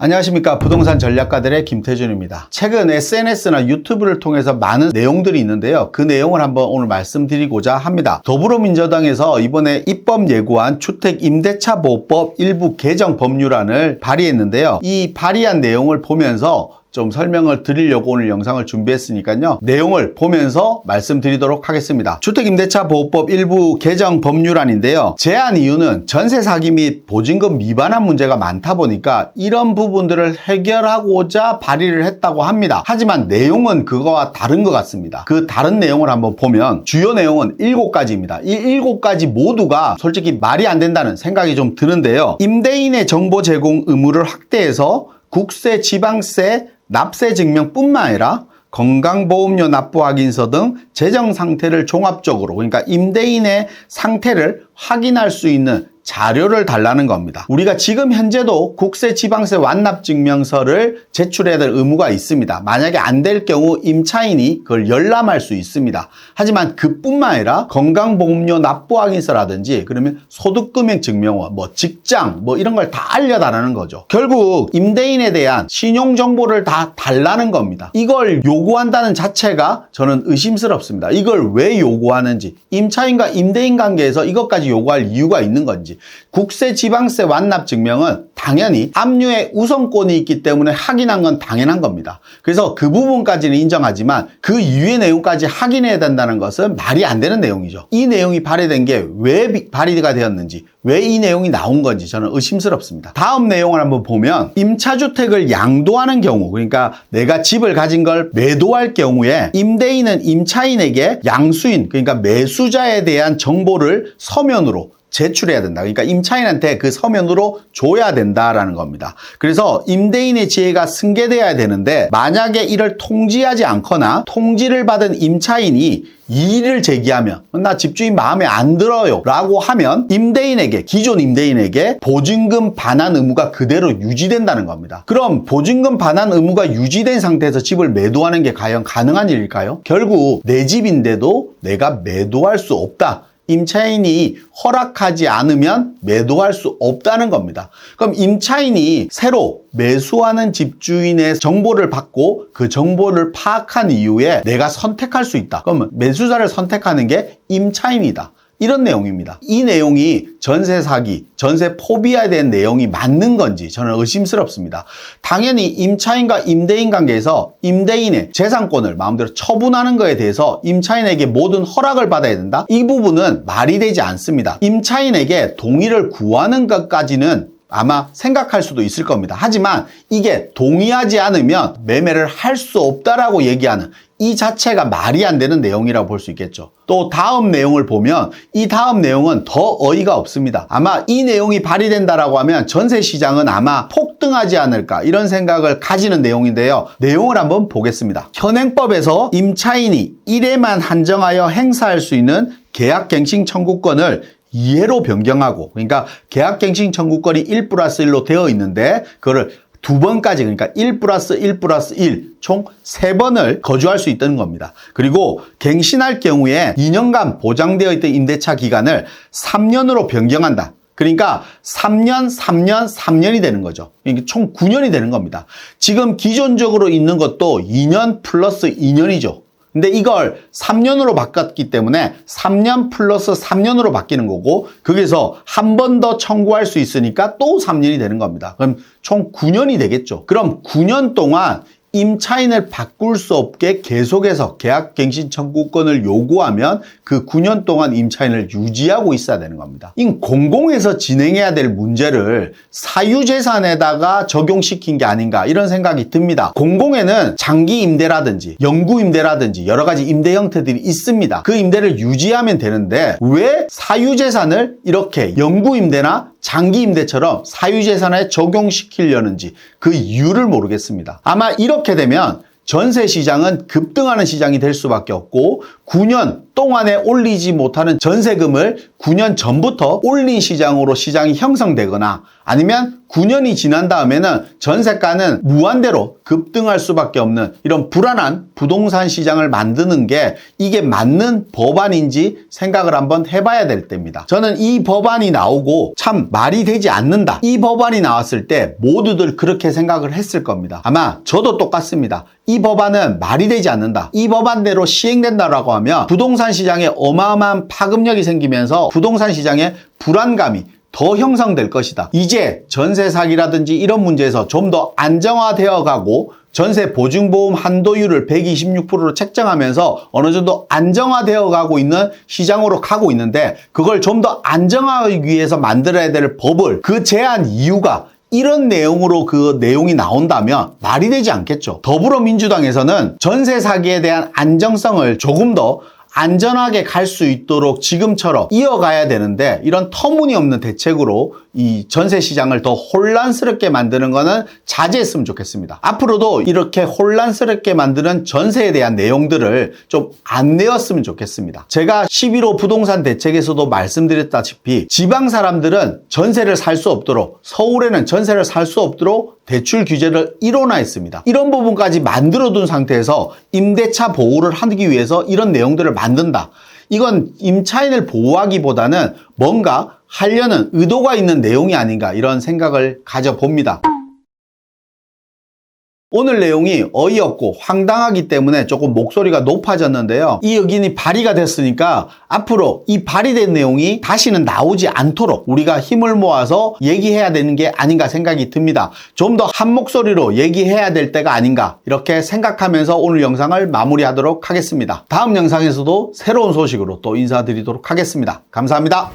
안녕하십니까 부동산 전략가들의 김태준입니다. 최근 SNS나 유튜브를 통해서 많은 내용들이 있는데요. 그 내용을 한번 오늘 말씀드리고자 합니다. 더불어민주당에서 이번에 입법 예고한 주택 임대차 보호법 일부 개정 법률안을 발의했는데요. 이 발의한 내용을 보면서 좀 설명을 드리려고 오늘 영상을 준비했으니까요. 내용을 보면서 말씀드리도록 하겠습니다. 주택임대차보호법 일부 개정 법률안인데요. 제안 이유는 전세 사기 및 보증금 미반환 문제가 많다 보니까 이런 부분들을 해결하고자 발의를 했다고 합니다. 하지만 내용은 그거와 다른 것 같습니다. 그 다른 내용을 한번 보면 주요 내용은 7가지입니다. 이 7가지 모두가 솔직히 말이 안 된다는 생각이 좀 드는데요. 임대인의 정보 제공 의무를 확대해서 국세, 지방세, 납세 증명뿐만 아니라 건강보험료 납부 확인서 등 재정 상태를 종합적으로 그러니까 임대인의 상태를 확인할 수 있는 자료를 달라는 겁니다. 우리가 지금 현재도 국세 지방세 완납 증명서를 제출해야 될 의무가 있습니다. 만약에 안 될 경우 임차인이 그걸 열람할 수 있습니다. 하지만 그뿐만 아니라 건강보험료 납부 확인서라든지 그러면 소득금액 증명원, 뭐 직장 뭐 이런 걸 다 알려달라는 거죠. 결국 임대인에 대한 신용 정보를 다 달라는 겁니다. 이걸 요구한다는 자체가 저는 의심스럽습니다. 이걸 왜 요구하는지 임차인과 임대인 관계에서 이것까지 요구할 이유가 있는 건지 국세 지방세 완납 증명은 당연히 압류의 우선권이 있기 때문에 확인한 건 당연한 겁니다. 그래서 그 부분까지는 인정하지만 그 이후의 내용까지 확인해야 된다는 것은 말이 안 되는 내용이죠. 이 내용이 발의된 게 왜 발의가 되었는지 왜 이 내용이 나온 건지 저는 의심스럽습니다. 다음 내용을 한번 보면 임차주택을 양도하는 경우 그러니까 내가 집을 가진 걸 매도할 경우에 임대인은 임차인에게 양수인 그러니까 매수자에 대한 정보를 서면으로 제출해야 된다. 그러니까 임차인한테 그 서면으로 줘야 된다라는 겁니다. 그래서 임대인의 지혜가 승계돼야 되는데 만약에 이를 통지하지 않거나 통지를 받은 임차인이 이의를 제기하면 나 집주인 마음에 안 들어요 라고 하면 임대인에게 기존 임대인에게 보증금 반환 의무가 그대로 유지된다는 겁니다. 그럼 보증금 반환 의무가 유지된 상태에서 집을 매도하는 게 과연 가능한 일일까요? 결국 내 집인데도 내가 매도할 수 없다. 임차인이 허락하지 않으면 매도할 수 없다는 겁니다. 그럼 임차인이 새로 매수하는 집주인의 정보를 받고 그 정보를 파악한 이후에 내가 선택할 수 있다. 그러면 매수자를 선택하는 게 임차인이다. 이런 내용입니다. 이 내용이 전세 사기, 전세 포비아에 대한 내용이 맞는 건지 저는 의심스럽습니다. 당연히 임차인과 임대인 관계에서 임대인의 재산권을 마음대로 처분하는 것에 대해서 임차인에게 모든 허락을 받아야 된다? 이 부분은 말이 되지 않습니다. 임차인에게 동의를 구하는 것까지는 아마 생각할 수도 있을 겁니다. 하지만 이게 동의하지 않으면 매매를 할 수 없다라고 얘기하는 이 자체가 말이 안 되는 내용이라고 볼 수 있겠죠. 또 다음 내용을 보면 이 다음 내용은 더 어이가 없습니다. 아마 이 내용이 발의된다라고 하면 전세 시장은 아마 폭등하지 않을까 이런 생각을 가지는 내용인데요. 내용을 한번 보겠습니다. 현행법에서 임차인이 1회만 한정하여 행사할 수 있는 계약갱신 청구권을 2회로 변경하고 그러니까 계약갱신 청구권이 1 플러스 1로 되어 있는데 그거를 두 번까지 그러니까 1 플러스 1 플러스 1 총 세 번을 거주할 수 있다는 겁니다. 그리고 갱신할 경우에 2년간 보장되어 있던 임대차 기간을 3년으로 변경한다. 그러니까 3년, 3년, 3년이 되는 거죠. 그러니까 총 9년이 되는 겁니다. 지금 기존적으로 있는 것도 2년 플러스 2년이죠. 근데 이걸 3년으로 바꿨기 때문에 3년 플러스 3년으로 바뀌는 거고 거기서 한 번 더 청구할 수 있으니까 또 3년이 되는 겁니다. 그럼 총 9년이 되겠죠. 그럼 9년 동안 임차인을 바꿀 수 없게 계속해서 계약갱신 청구권을 요구하면 그 9년 동안 임차인을 유지하고 있어야 되는 겁니다. 이 공공에서 진행해야 될 문제를 사유재산에다가 적용시킨 게 아닌가 이런 생각이 듭니다. 공공에는 장기 임대라든지 영구 임대라든지 여러 가지 임대 형태들이 있습니다. 그 임대를 유지하면 되는데 왜 사유재산을 이렇게 영구 임대나 장기 임대처럼 사유재산에 적용시키려는지 그 이유를 모르겠습니다. 아마 이렇게 되면 전세 시장은 급등하는 시장이 될 수밖에 없고 9년 동안에 올리지 못하는 전세금을 9년 전부터 올린 시장으로 시장이 형성되거나 아니면 9년이 지난 다음에는 전세가는 무한대로 급등할 수밖에 없는 이런 불안한 부동산 시장을 만드는 게 이게 맞는 법안인지 생각을 한번 해봐야 될 때입니다. 저는 이 법안이 나오고 참 말이 되지 않는다. 이 법안이 나왔을 때 모두들 그렇게 생각을 했을 겁니다. 아마 저도 똑같습니다. 이 법안은 말이 되지 않는다. 이 법안대로 시행된다라고 하면 부동산 시장에 어마어마한 파급력이 생기면서 부동산 시장에 불안감이 더 형성될 것이다. 이제 전세 사기라든지 이런 문제에서 좀 더 안정화되어 가고 전세 보증보험 한도율을 126%로 책정하면서 어느 정도 안정화되어 가고 있는 시장으로 가고 있는데 그걸 좀 더 안정화하기 위해서 만들어야 될 법을 그 제한 이유가 이런 내용으로 그 내용이 나온다면 말이 되지 않겠죠. 더불어민주당에서는 전세 사기에 대한 안정성을 조금 더 안전하게 갈 수 있도록 지금처럼 이어가야 되는데 이런 터무니없는 대책으로 이 전세 시장을 더 혼란스럽게 만드는 거는 자제했으면 좋겠습니다. 앞으로도 이렇게 혼란스럽게 만드는 전세에 대한 내용들을 좀 안 내었으면 좋겠습니다. 제가 11호 부동산 대책에서도 말씀드렸다시피 지방 사람들은 전세를 살 수 없도록 서울에는 전세를 살 수 없도록 대출 규제를 일원화했습니다. 이런 부분까지 만들어둔 상태에서 임대차 보호를 하기 위해서 이런 내용들을 만든다. 이건 임차인을 보호하기보다는 뭔가 하려는 의도가 있는 내용이 아닌가 이런 생각을 가져봅니다. 오늘 내용이 어이없고 황당하기 때문에 조금 목소리가 높아졌는데요. 이 의견이 발의가 됐으니까 앞으로 이 발의된 내용이 다시는 나오지 않도록 우리가 힘을 모아서 얘기해야 되는 게 아닌가 생각이 듭니다. 좀 더 한 목소리로 얘기해야 될 때가 아닌가 이렇게 생각하면서 오늘 영상을 마무리하도록 하겠습니다. 다음 영상에서도 새로운 소식으로 또 인사드리도록 하겠습니다. 감사합니다.